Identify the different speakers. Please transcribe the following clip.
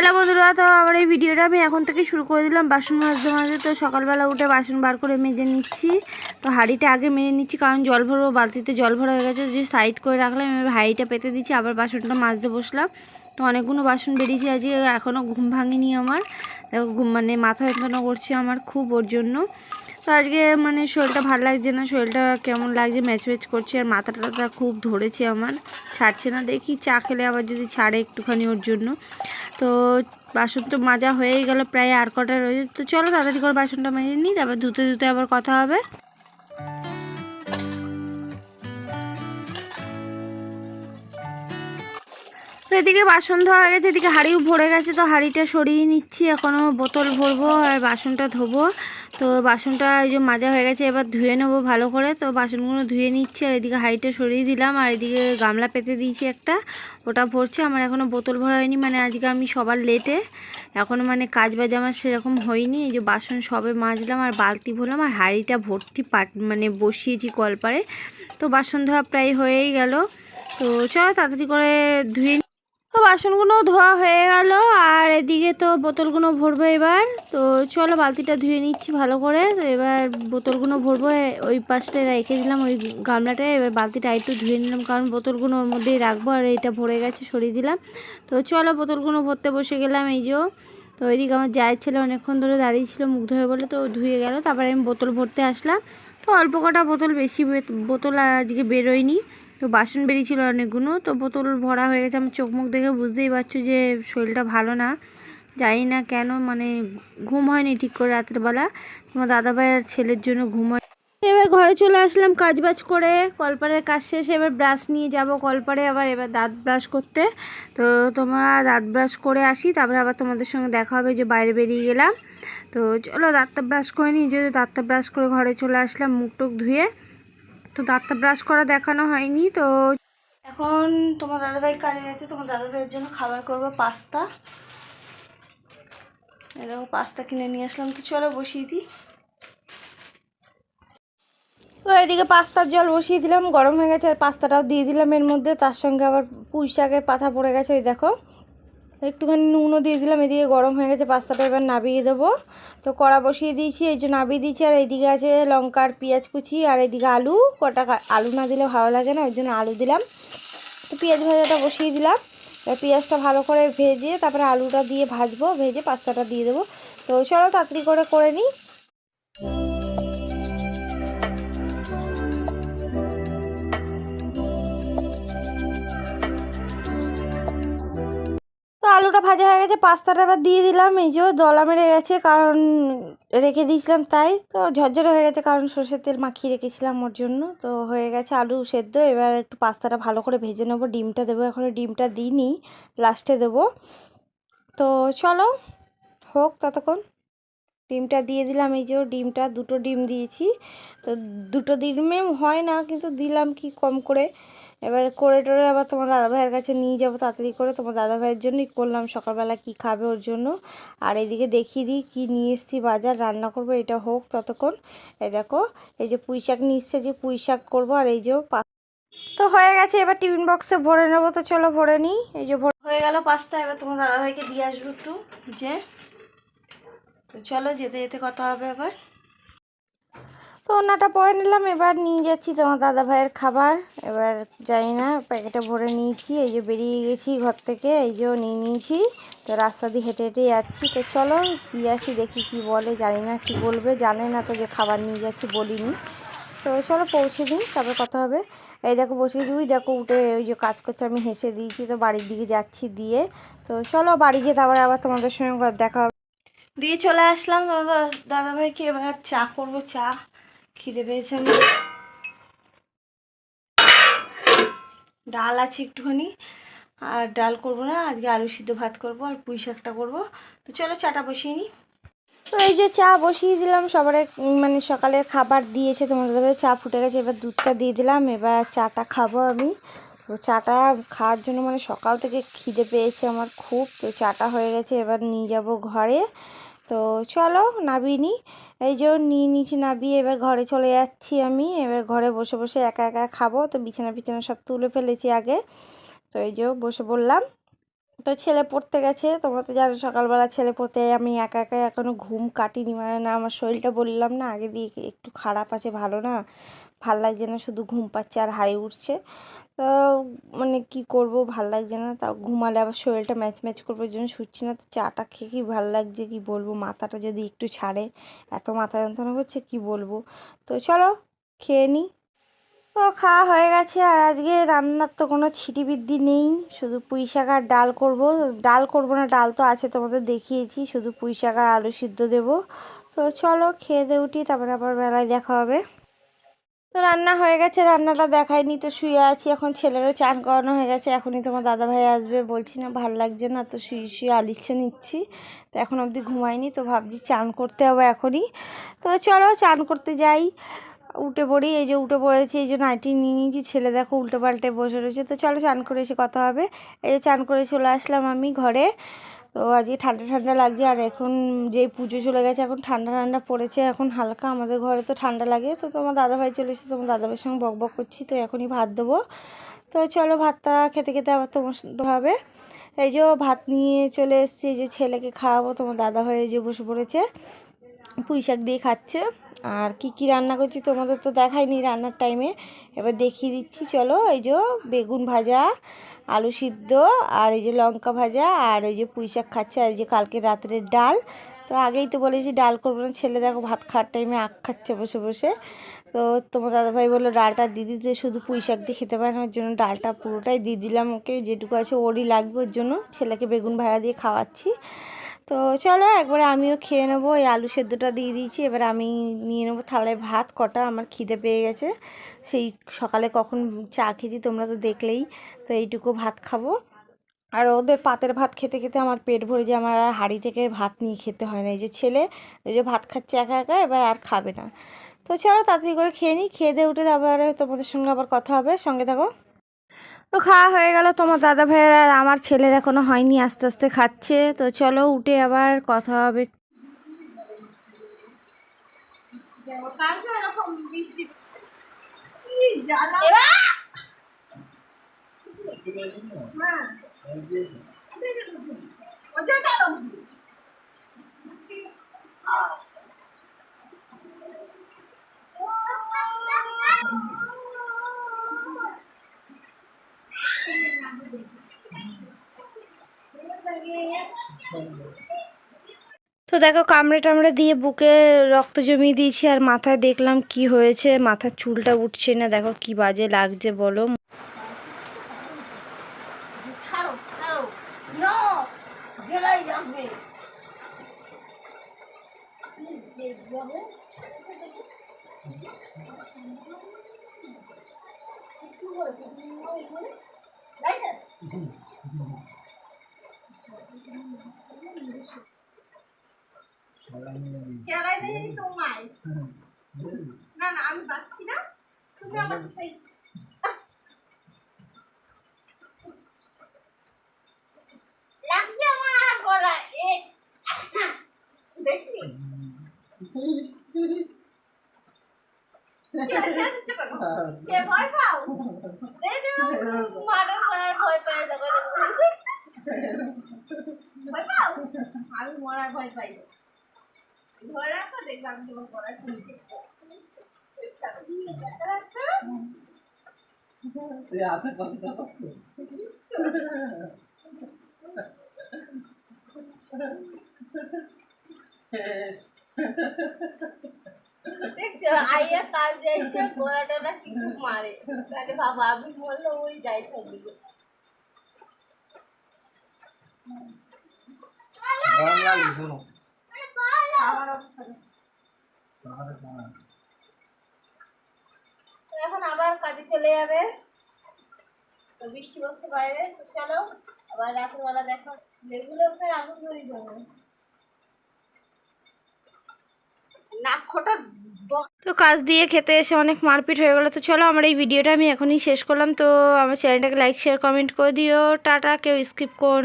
Speaker 1: Hello বন্ধুরা, তো আমার এই ভিডিওটা আমি এখন থেকে শুরু করে দিলাম। বাসন মাঝে মাঝে তো সকালবেলা উঠে বাসন বার করে মেজে নিচ্ছি। তো হাঁড়িটা আগে মেজে নিচ্ছি, কারণ জল ভরবো, বালতিতে জল ভরা হয়ে গেছে, যে সাইড করে রাখলাম, এবার হাঁড়িটা পেতে দিচ্ছি, আবার বাসনটা মাজতে বসলাম। তো অনেকগুলো বাসন বেরিয়েছে আজকে এখনও ঘুম ভাঙেনি আমার। দেখো, ঘুম মানে মাথা যন্ত্রণা করছে আমার খুব ওর জন্য। তো আজকে মানে শরীরটা ভালো লাগছে না, শরীরটা কেমন লাগছে? ম্যাচ ম্যাচ করছে আর মাথাটা টাথা খুব ধরেছে আমার, ছাড়ছে না। দেখি চা খেলে আবার যদি ছাড়ে একটুখানি ওর জন্য। তো বাসন তো মাজা হয়েই গেল, প্রায় আর কটা রয়েছে তো চলো তাড়াতাড়ি করে বাসনটা মেজে নিই, তারপর ধুতে ধুতে আবার কথা হবে। তো এদিকে বাসন ধোয়া হয়ে গেছে, এদিকে হাঁড়িও ভরে গেছে, তো হাঁড়িটা সরিয়ে নিচ্ছি। এখনও বোতল ভরবো আর বাসনটা ধোবো। তো বাসনটা এই যে মাজা হয়ে গেছে, এবার ধুয়ে নেব ভালো করে। তো বাসনগুলো ধুয়ে নিচ্ছি, আর এদিকে হাঁড়িটা সরিয়ে দিলাম, আর এদিকে গামলা পেতে দিয়েছি একটা। ওটা ভরছে, আমার এখনও বোতল ভরা হয়নি মানে আজকে আমি সবার লেটে এখনও মানে কাজ বাজ আমার সেরকম হয়নি, এই যে বাসন সবে মাজলাম, আর বালতি ভরলাম, আর হাঁড়িটা ভর্তি পাট মানে বসিয়েছি কলপারে। তো বাসন ধোয়া প্রায় হয়েই গেল। তো চলো তাড়াতাড়ি করে ধুয়ে তো বাসনগুলো ধোয়া হয়ে গেল, আর এদিকে তো বোতলগুলো ভরবো এবার। তো চলো বালতিটা ধুয়ে নিচ্ছি ভালো করে। তো এবার বোতলগুলো ভরবো ওই পাশটায় রেখে দিলাম ওই গামলাটায় এবার বালতিটা একটু ধুয়ে নিলাম, কারণ বোতলগুলো ওর মধ্যেই রাখব, আর এটা ভরে গেছে, সরিয়ে দিলাম। তো চলো বোতলগুলো ভরতে বসে গেলাম এই যে তো ওইদিকে আমার জায়ের ছেলে অনেকক্ষণ ধরে দাঁড়িয়ে ছিল, মুখ ধরে বলে তো ধুয়ে গেল। তারপরে আমি বোতল ভরতে আসলাম। তো অল্প কটা বোতল, বেশি বোতল আজকে বেরোয়নি। তো বাসন বেরিয়েছিল অনেকগুলো তো বোতল ভরা হয়ে গেছে। আমার চোখ মুখ দেখে বুঝতেই পারছ যে শরীরটা ভালো না। জানি না কেন মানে ঘুম হয়নি ঠিক করে রাত্রেবেলা। বেলা তোমার দাদাভাই আর ছেলের জন্য ঘুম হয় এবার ঘরে চলে আসলাম কাজ বাজ করে। কলপারের কাজ শেষে, এবার ব্রাশ নিয়ে যাব কলপারে। আবার এবার দাঁত ব্রাশ করতে। তো তোমরা দাঁত ব্রাশ করে আসি, তারপরে আবার তোমাদের সঙ্গে দেখা হবে যে বাইরে বেরিয়ে গেলাম। তো চলো দাঁতটা ব্রাশ করে নিই। যে দাঁতটা ব্রাশ করে ঘরে চলে আসলাম মুখ টুক ধুয়ে। তো দাঁতটা ব্রাশ করা দেখানো হয়নি, তো এখন তোমার দাদাভাই কাজে গেছে তোমার দাদাভাইয়ের জন্য খাবার করব পাস্তা। দেখো, পাস্তা কিনে নিয়ে আসলাম, তো চলো বসিয়ে দিই। তো এদিকে পাস্তার জল বসিয়ে দিলাম, গরম হয়ে গেছে আর পাস্তাটাও দিয়ে দিলাম এর মধ্যে, তার সঙ্গে আবার পুঁই শাকের পাতা পড়ে গেছে, ওই দেখো। একটুখানি নুনও দিয়ে দিলাম, এদিকে গরম হয়ে গেছে, পাস্তাটা এবার নাবিয়ে দেবো। তো কড়া বসিয়ে দিয়েছি, এই যে নাবিয়ে দিয়েছি, আর এইদিকে আছে লঙ্কা আর পেঁয়াজ কুচি, আর এদিকে আলু, কটা আলু না দিলে ভালো লাগে না, ওই জন্য আলু দিলাম। তো পেঁয়াজ ভাজাটা বসিয়ে দিলাম পেঁয়াজটা ভালো করে ভেজে, তারপরে আলুটা দিয়ে ভাজবো, ভেজে পাস্তাটা দিয়ে দেবো। তো চলো তাড়াতাড়ি করে করে নিই। আলুটা ভাজা হয়ে গেছে, পাস্তাটা আবার দিয়ে দিলাম। এই যে দলা মেরে গেছে, কারণ রেখে দিয়েছিলাম তাই। তো ঝরঝরে হয়ে গেছে, কারণ সর্ষের তেল মাখিয়ে রেখেছিলাম ওর জন্য। তো হয়ে গেছে আলু সেদ্ধ, এবার একটু পাস্তাটা ভালো করে ভেজে নেব। ডিমটা দেবো এখনও ডিমটা দিইনি, লাস্টে দেবো। তো চলো, হোক ততক্ষণ। ডিমটা দিয়ে দিলাম, এই যে ডিমটা, দুটো ডিম দিয়েছি। তো দুটো ডিমে হয় না, কিন্তু দিলাম কি কম করে। এবার করে টোরে আবার তোমার দাদাভাইয়ের কাছে নিয়ে যাব তাড়াতাড়ি করে। তোমার দাদাভাইয়ের জন্যই করলাম সকালবেলা কি খাবে ওর জন্য। আর এদিকে দেখিয়ে দিই কী নিয়ে এসেছি বাজার, রান্না করব, এটা হোক ততক্ষণ। এই দেখো, এই যে পুঁই শাক নিয়ে যে পুঁই শাক করব, আর এই যে তো হয়ে গেছে, এবার টিফিন বক্সে ভরে নেব, তো চলো ভরে নিই। এই যে ভরে হয়ে গেল পাস্তা, এবার তোমার দাদাভাইকে দিয়ে আসব একটু, যে তো চলো যেতে যেতে কথা হবে আবার। তো ওনাটা পরে নিলাম, এবার নিয়ে যাচ্ছি তোমার দাদা ভাইয়ের খাবার। এবার জানি না প্যাকেটে ভরে নিয়েছি, এই যে বেরিয়ে গেছি ঘর থেকে, এই যে নিয়ে নিয়েছি। তো রাস্তা দিয়ে হেঁটে হেঁটে যাচ্ছি, তো চলো দিয়ে আসি, দেখি কি বলে, জানি না কি বলবে, জানে না তো যে খাবার নিয়ে যাচ্ছি বলিনি। তো চলো পৌঁছে দিন তারপর কথা হবে। এই দেখো বসে গেছি, ওই দেখো উঠে ওই যে কাজ করছে, আমি হেসে দিয়েছি, তো বাড়ির দিকে যাচ্ছি দিয়ে। তো চলো বাড়ি গিয়ে তারপরে আবার তোমাদের সঙ্গে দেখা হবে। দিয়ে চলে আসলাম দাদা দাদাভাইকে এবার চা করব, চা। খিদে পেয়েছে আমার। ডাল আছে একটুখানি, আর ডাল করব না, আজকে আলু সিদ্ধ ভাত করব আর পুঁই শাকটা করব। তো চলো চাটা বসিয়ে নিই তো এই যে চা বসিয়ে দিলাম, সবার মানে সকালের খাবার দিয়েছে, তোমাদের চা ফুটে গেছে, এবার দুধটা দিয়ে দিলাম, এবার চাটা খাব আমি। তো চাটা খাওয়ার জন্য মানে সকাল থেকে খিদে পেয়েছে আমার খুব, তো চাটা হয়ে গেছে, এবার নিয়ে যাব ঘরে। তো চলো নাবিয়ে নিই এই যে নিয়ে নিচে নাবিয়ে এবার ঘরে চলে যাচ্ছি আমি। এবার ঘরে বসে বসে একা একা খাব। তো বিছানা বিছানা সব তুলে ফেলেছি আগে। তো এই যে বসে বললাম তো ছেলে পড়তে গেছে। তোমরা তো জানো সকালবেলা ছেলে পড়তে আমি একা একা এখনও ঘুম কাটিনি। মানে না, আমার শরীরটা বললাম না, আগে দিয়ে একটু খারাপ আছে, ভালো না। ভালো লাগছে না, শুধু ঘুম পাচ্ছে আর হাই উঠছে। তো মানে কি করব, ভালো লাগছে না। তাও ঘুমালে আবার শরীরটা ম্যাচ ম্যাচ করবে, ওই জন্য শুচ্ছি না। তো চাটা খেয়ে কি ভালো লাগছে, কি বলব? মাথাটা যদি একটু ছাড়ে, এত মাথা যন্ত্রণা করছে, কি বলব? তো চলো, খেয়ে নিই তো খাওয়া হয়ে গেছে, আর আজকে রান্নার তো কোনো ছিটিবিদ্যি নেই। শুধু পুঁই শাক আর ডাল করব। ডাল করব না, ডাল তো আছে তোমাদের দেখিয়েছি। শুধু পুঁই শাক আর আলু সিদ্ধ দেবো। তো চলো, খেয়ে দিয়ে উঠি, তারপরে আবার বেলায় দেখা হবে। তো রান্না হয়ে গেছে, রান্নাটা দেখায়নি, তো শুয়ে আছি। এখন ছেলেরও চান করানো হয়ে গেছে, এখনই তোমার দাদা ভাই আসবে। বলছি না, ভালো লাগছে না, তো শুয়ে শুয়ে আলিচ্ছে নিচ্ছি। তো এখন অবধি ঘুমাইনি তো ভাবছি চান করতে হবে এখনই। তো চলো, চান করতে যাই। উঠে পড়ি, এই যে উঠে পড়েছি, এই যে নাইটি নিয়ে নিয়েছি। ছেলে দেখো উল্টে পাল্টে বসে রয়েছে, তো চলো চান করে এসে কথা হবে। এই যে চান করে চলে আসলাম আমি ঘরে। তো আজকে ঠান্ডা ঠান্ডা লাগছে আর এখন যে পুজো চলে গেছে, এখন ঠান্ডা ঠান্ডা পড়েছে, এখন হালকা আমাদের ঘরে তো ঠান্ডা লাগে। তো তোমার দাদাভাই চলে এসেছে তোমার দাদাভাইয়ের সঙ্গে বক বক করছি, তো এখনই ভাত দেবো। তো চলো ভাতটা খেতে খেতে আবার তোমার হবে। এই যে ভাত নিয়ে চলে এসেছি যে ছেলেকে খাওয়াবো, তোমার দাদাভাই এই যে বসে পড়েছে, পুঁই শাক দিয়ে খাচ্ছে। আর কি কি রান্না করছি তোমাদের তো দেখাইনি রান্নার টাইমে এবার দেখিয়ে দিচ্ছি, চলো এই যে বেগুন ভাজা আলু সিদ্ধ, আর ওই যে লঙ্কা ভাজা, আর ওই যে পুঁই শাক খাচ্ছে, আর যে কালকে রাত্রের ডাল। তো আগেই তো বলেছি ডাল করব না, ছেলে দেখো ভাত খাওয়ার টাইমে আখ খাচ্ছে বসে বসে। তো তোমার দাদাভাই বলল, ডালটা দিয়ে দিতে, শুধু পুঁই শাক দিয়ে খেতে পারে না, ওর জন্য ডালটা পুরোটাই দিয়ে দিলাম ওকে, যেটুকু আছে ওরই লাগবে ওর জন্য। ছেলেকে বেগুন ভাজা দিয়ে খাওয়াচ্ছি। তো চলো একবারে আমিও খেয়ে নেব। এই আলু সেদ্ধটা দিয়ে দিয়েছি, এবার আমি নিয়ে নেব থালায় ভাত, কটা, আমার খিদে পেয়ে গেছে। সেই সকালে কখন চা খেয়েছি তোমরা তো দেখলেই, তো এইটুকু ভাত খাব। আর ওদের পাতের ভাত খেতে খেতে আমার পেট ভরে যায়, আমার আর হাঁড়ি থেকে ভাত নিয়ে খেতে হয় না। এই যে ছেলে, এই যে ভাত খাচ্ছে একা একা, এবার আর খাবে না। তো চলো তাড়াতাড়ি করে খেয়ে নিই, খেয়ে দিয়ে উঠে তারপরে তোমাদের সঙ্গে আবার কথা হবে। সঙ্গে থাকো। তো খাওয়া হয়ে গেল। তোমার দাদা ভাইয়ের আর আমার ছেলের এখনও হয়নি, আস্তে আস্তে খাচ্ছে। তো চলো উঠে আবার কথা হবে
Speaker 2: হ্যাঁ ওদের কারণ
Speaker 1: তো দেখো কামড়ে টামড়ে দিয়ে বুকে রক্ত জমিয়ে দিয়েছি আর মাথায় দেখলাম কি হয়েছে মাথার চুলটা উঠছে না। দেখো কি বাজে লাগছে বলো।
Speaker 2: ছাড়ো ছাড়ো না গেলাই যাবে যে যাবে একটু করে তাই না খেলায় নেই তোমায় ভয় পাও? দেখো মারার মারার ভয় পাই দেখো দেখো ভয় পাও ভয় পাই ধরে রাখো দেখবে আমি তোমার শুনতে দেখছ আইয়া কাজ যাইছে গোলা টোলা কিন্তু মারে। তাহলে বাবা আমি বলল ওই যাই থাকবি
Speaker 3: গরম
Speaker 2: এখন আবার কাজে চলে যাবে। তো বৃষ্টি হচ্ছে বাইরে, তো চলো, আবার দেখো আগুন যাবে
Speaker 1: তো কাজ দিয়ে খেতে এসে অনেক মারপিট হয়ে গেলো। তো চলো, আমার এই ভিডিওটা আমি এখনই শেষ করলাম। তো আমার চ্যানেলটাকে লাইক শেয়ার কমেন্ট করে দিও। টাটা, কেউ স্কিপ কর